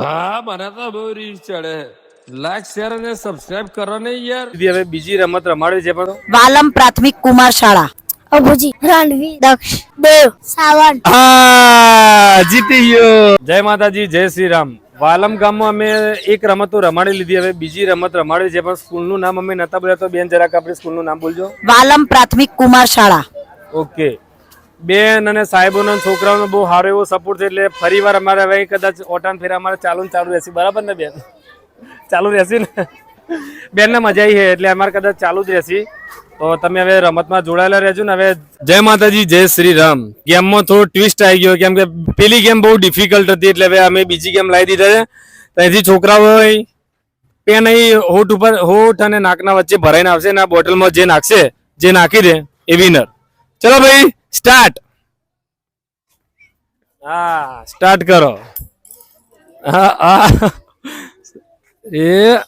હા મને તો બહુ રીચ ચડે. લાઈક શેર અને સબસ્ક્રાઇબ કરો ને યાર. દીદી હવે બીજી રમત રમાડવી છે પણ. વાલમ પ્રાથમિક કુમાર શાળા. અભુજી રણવી દક્ષ દેવ સાવન જીતી ગયો. જય માતાજી જય શ્રી રામ વાલમ ગામમાં અમે એક રમત તો રમાડી લીધી. હવે બીજી રમત રમાડી છે પણ સ્કૂલનું નામ અમે નતા બોલ્યા. તો બેન જરાક આપણે સ્કૂલનું નામ બોલજો. વાલમ પ્રાથમિક કુમાર શાળા. ઓકે. બેન અને સાહેબોના છોકરાઓનો બહુ સારો એવો સપોર્ટ છે એટલે ફરી વાર અમારે હવે કદાચ ઓટાન ફેરા અમારે ચાલુ ને ચાલુ રહેશે. બરાબર ને બેન? ચાલુ રહેશે ને? બેનને મજા આવી છે એટલે અમારે કદાચ ચાલુ જ રહેશે. તો તમે હવે રમતમાં જોડાયેલા રહેજો ને હવે જય માતાજી, જય શ્રી રામ. ગેમમાં થોડો ટ્વિસ્ટ આવી ગયો, કેમ કે પેલી ગેમ બહુ ડિફિકલ્ટ હતી એટલે હવે અમે બીજી ગેમ લાવી દીધા છે. ત્યાંથી છોકરાઓ પેન અહીં હોઠ ઉપર, હોઠ અને નાકના વચ્ચે ભરાઈને આવશે અને આ બોટલમાં જે નાખશે, જે નાખી દે, એ વિનર ચલો ભાઈ સ્ટાર્ટ હા સ્ટાર્ટ કરો હા હા એ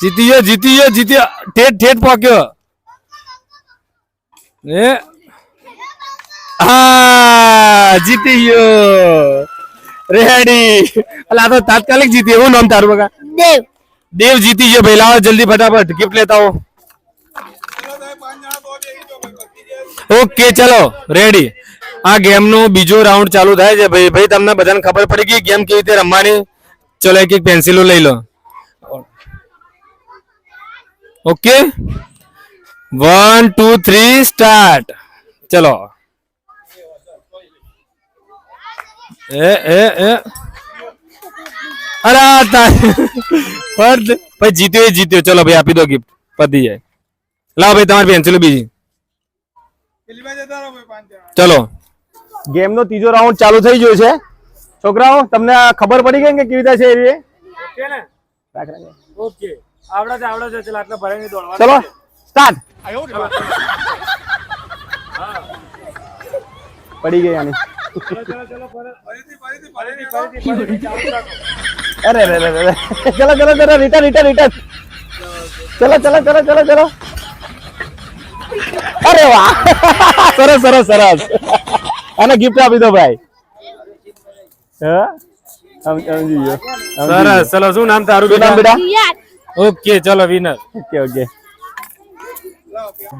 જીતી ગયો જીતી ગયો જીતી ગયો. ઠેઠ ઠેઠ પહોંચ્યો એ હા જીતી ગયો રેડી અલા આ તો તાત્કાલિક જીતી એવું નામ તારું બગા દેવ દેવ જીતી ગયો ભાઈ લાવો જલ્દી ફટાફટ ગિફ્ટ લેતા આવો ઓકે, ચલો રેડી આ ગેમ નો બીજો રાઉન્ડ ચાલુ થાય છે. ભાઈ ભાઈ, તમને બધાને ખબર પડી ગઈ ગેમ કેવી રીતે રમવાની? ચલો એક એક પેન્સિલો લઈ લો. Okay? One two three start ચલો. એ એ એ. અરે પર ભાઈ, જીત્યો એ જીત્યો. ચલો, ભાઈ, આપી દો ગિફ્ટ પતી જાય. લાવો, ભાઈ, તમારી પેન્સિલો બીજી. ચલો. ગેમ નો ત્રીજો રાઉન્ડ ચાલુ થઈ ગયો છે. છોકરાઓ તમને આ ખબર પડી ગઈ કે કેવી રીતે છે એ? રીતે? ઓકે. આવડે છે આવડે છે ચલો આટલા ભરાઈને દોડવા ચલો સ્ટાર્ટ પડી ગઈ આની. અરે અરે અરે અરે. ચલો ચલો ચલો રિટર્ન રિટર્ન રિટર્ન ચલો ચલો ચલો ચલો ચલો. અરે વાહ. સરસ સરસ સરસ. અને ગિફ્ટ આપી દો ભાઈ. સરસ. ચલો શું નામ તારું નામ બેટા? બેટા? ઓકે ચલો વિનર ઓકે ઓકે.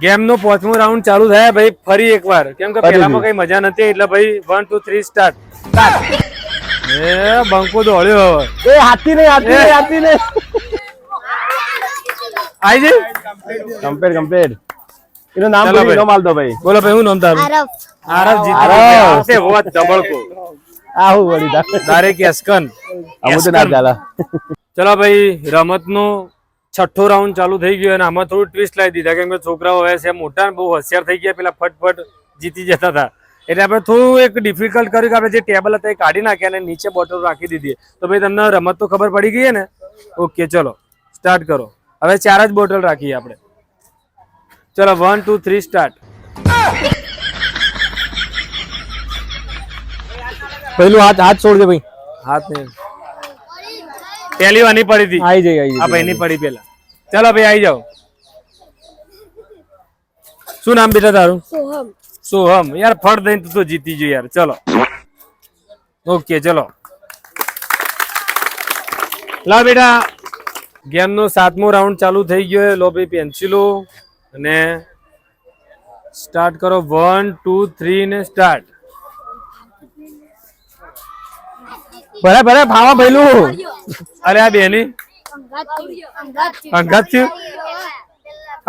ગેમ નો પાંચમો રાઉન્ડ ચાલુ થયા ભાઈ ફરી એકવાર. કેમ કે. પહેલામાં કઈ મજા નથી એટલે ભાઈ વન ટુ થ્રી સ્ટાર્ટ એ બંકો દોડ્યો હવે. એ હાથી નહીં હાથી નહીં હાથી નહીં. આઈ જઈ? કમ્પેર કમ્પેર એનું નામ ચાલો બોલી ભાઈ. નો માલ દો ભાઈ. બોલો ભાઈ હું નામ તારું આરફ આરવ જીતી. આરવ. ગયો. આવશે આહુ વળી દા તારે કેસ્કન આવું તો ના ચાલે. ચલો ભાઈ રમતનો છઠ્ઠો રાઉન્ડ ચાલુ થઈ ગયો અને આમાં થોડું ટ્વિસ્ટ લાવી દીધા કેમ કે છોકરાઓ હવે છે મોટા ને બહુ હોશિયાર થઈ ગયા પેલા ફટફટ જીતી જતા હતા. એટલે આપણે થોડું એક ડિફિકલ્ટ કર્યું કે આપણે જે ટેબલ હતા એ કાઢી નાખ્યા અને નીચે બોટલ રાખી દીધી. તો ભાઈ તમને રમત તો ખબર પડી ગઈ ને? ઓકે ચલો સ્ટાર્ટ કરો. હવે ચાર જ બોટલ રાખીએ આપણે. ચલો વન ટુ થ્રી સ્ટાર્ટ પહેલું હાથ હાથ છોડ દે ભાઈ. હાથ નહીં. પહેલી વાની પડી હતી. આવી જઈ આવી આ ભાઈ ની પડી પેલા ચલો ભાઈ આવી જાઓ. શું નામ બેટા તારું? સોહમ. સોહમ. યાર ફળ દઈને તું તો જીતી ગયો યાર. ચલો. ઓકે ચલો. લા બેટા ગેમ નો સાતમો રાઉન્ડ ચાલુ થઈ ગયો. લો ભાઈ પેન્સિલો અને સ્ટાર્ટ કરો. વન ટુ થ્રી ને સ્ટાર્ટ ભરે ભરે ભાવા ભઈલું અરે આ બેની. અંગાત થયું?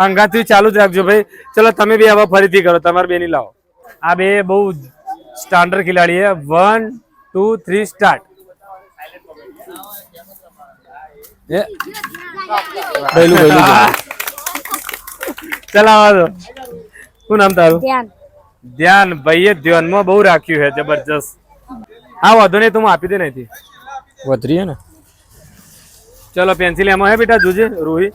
અંગાત થયું? ચાલુ જ રાખજો ભાઈ. ચલો તમે બી હવે ફરીથી કરો. તમારે બેની લાવો. આ બે બહુ સ્ટાન્ડર્ડ ખેલાડી છે વન ટુ થ્રી સ્ટાર્ટ ભઈલું ભઈલું ચલાવો દો શું નામ તારું? ધ્યાન. ધ્યાન ભાઈએ ધ્યાનમાં બહુ રાખ્યું છે જબરજસ્ત. હા વાંધો નહીં તું આપી દે નથી વધરી ને? ચલો પેન્સિલ એમાં હે બેટા જોજે રોહી.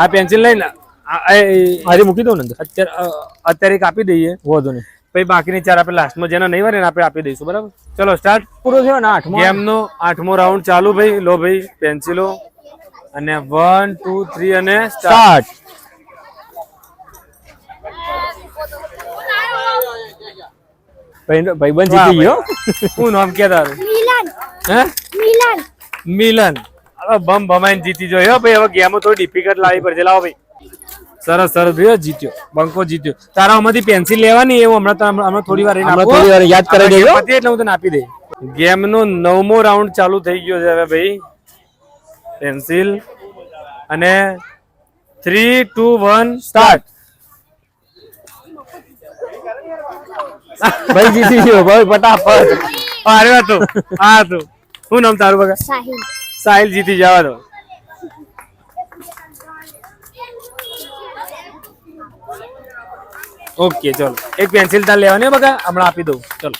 આ પેન્સિલ લઈને આજે મૂકી દઉં ને અત્યારે અત્યારે એક આપી દઈએ. વાંધો નહીં. પછી બાકીની ચાર આપણે લાસ્ટમાં જેના નહીં વરે ને આપણે આપી દઈશું બરાબર? ચલો સ્ટાર્ટ પૂરો થયો ને આઠમો? ગેમ નો આઠમો રાઉન્ડ ચાલુ ભાઈ. લો ભાઈ પેન્સિલો અને વન ટુ થ્રી અને સ્ટાર્ટ સ્ટાર્ટ ભાઈ ભાઈબંધ જીતી ગયો? શું નામ કે તારું? મિલન. હે? મિલન. મિલન. હવે બમ બમાઈને જીતી જોયો હો ભાઈ. હવે ગેમો થોડી ડિફિકલ્ટ લાવી પડશે. લાવો ભાઈ. સરસ સરસ ભાઈ જીત્યો. બંકો જીત્યો. તારા આમાંથી પેન્સિલ લેવાની એવું હમણાં તો હમણાં થોડી વાર હમણાં આપો. થોડી વાર યાદ કરી દેજો. એટલે હું તને આપી દે ગેમનો નવમો રાઉન્ડ ચાલુ થઈ ગયો છે હવે ભાઈ. પેન્સિલ અને થ્રી ટુ વન સ્ટાર્ટ ભાઈ જીતી ગયો ભાઈ ફટાફટ. અરે તો આ તો. શું નામ તારું બગા સાહિલ. સાહિલ જીતી જવા દો. ઓકે ચલો. એક પેન્સિલ તાર લેવાની બગા હમણાં આપી દઉં. ચલો.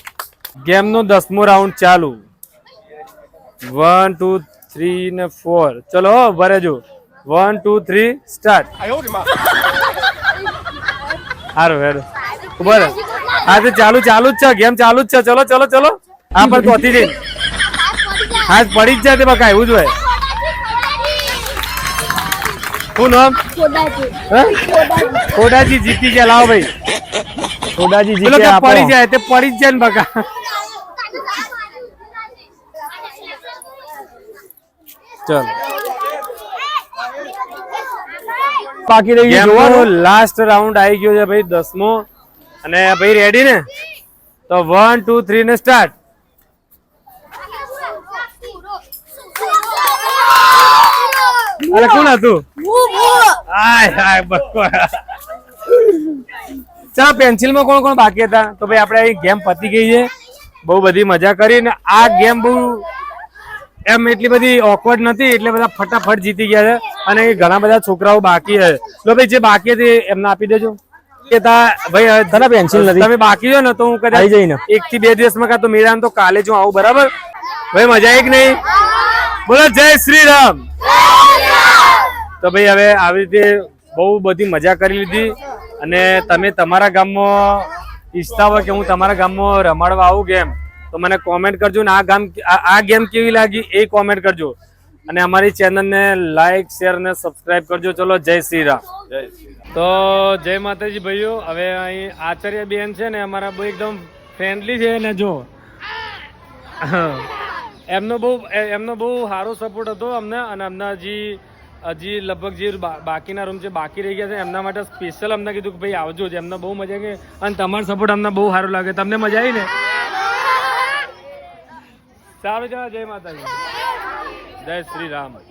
ગેમ નો દસમો રાઉન્ડ ચાલુ. વન ટુ થ્રી ને ફોર ચલો હો, ભરે જો વન ટુ થ્રી સ્ટાર્ટ સારું હેડો રહો. હા તો ચાલુ ચાલુ જ છે ગેમ ચાલુ જ છે. ચલો ચલો ચલો. હા પણ તોથી જઈને આજ પડી જ જાય તે બકા એવું જ હોય. શું નામ? ખોડાજી જીતી ગયા. લાવો ભાઈ. ખોડાજી જીતી ગયા પડી જાય તે પડી જ જાય ને બકા. ચલ. બાકી રહી ગયું લાસ્ટ રાઉન્ડ આવી ગયો છે ભાઈ દસમો. અને ભાઈ રેડી ને? તો વન ટુ થ્રી ને સ્ટાર્ટ અરે કોણ હતું? હાય હાય બકો ચાલો પેન્સિલમાં કોણ કોણ બાકી હતા? તો ભાઈ આપણે અહીં ગેમ પતી ગઈ છે. બહુ બધી મજા કરી ને આ ગેમ બહુ એમ એટલી બધી ઓકવર્ડ નથી, એટલે બધા ફટાફટ જીતી ગયા છે. અને ઘણા બધા છોકરાઓ બાકી છે. તો ભાઈ જે બાકી હતી એમને આપી દેજો. કે તા ભાઈ તને પેન્સિલ નથી. તમે બાકી છો ને તો હું જઈને. કદાચ એક થી બે દિવસમાં કાં તો મેળામાં તો કાલે જ આવું બરાબર? ભાઈ મજા આવી કે નહીં? બોલો જય શ્રી રામ તો ભાઈ હવે આવી રીતે બહુ બધી મજા કરી લીધી અને તમે તમારા ગામમાં ઈચ્છતા હોય કે હું તમારા ગામમાં રમાડવા આવું ગેમ તો મને કોમેન્ટ કરજો ને આ ગામ આ ગેમ કેવી લાગી એ કોમેન્ટ કરજો. અને અમારી ચેનલને લાઈક શેર અને સબસ્ક્રાઇબ કરજો. ચલો જય શ્રી રામ. તો જય માતાજી ભાઈઓ. હવે અહીં આચાર્ય બેન છે ને અમારા બહુ એકદમ ફ્રેન્ડલી છે ને જો. એમનો બહુ એમનો બહુ સારો સપોર્ટ હતો અમને અને અમને હજી હજી લગભગ જે બાકીના રૂમ છે બાકી રહી ગયા છે એમના માટે સ્પેશિયલ અમને કીધું કે ભાઈ આવજો. જ એમને બહુ મજા આવી અને તમારો સપોર્ટ અમને બહુ સારો લાગે. તમને મજા આવી ને? સારું ચાલો જય માતાજી. જય શ્રી રામ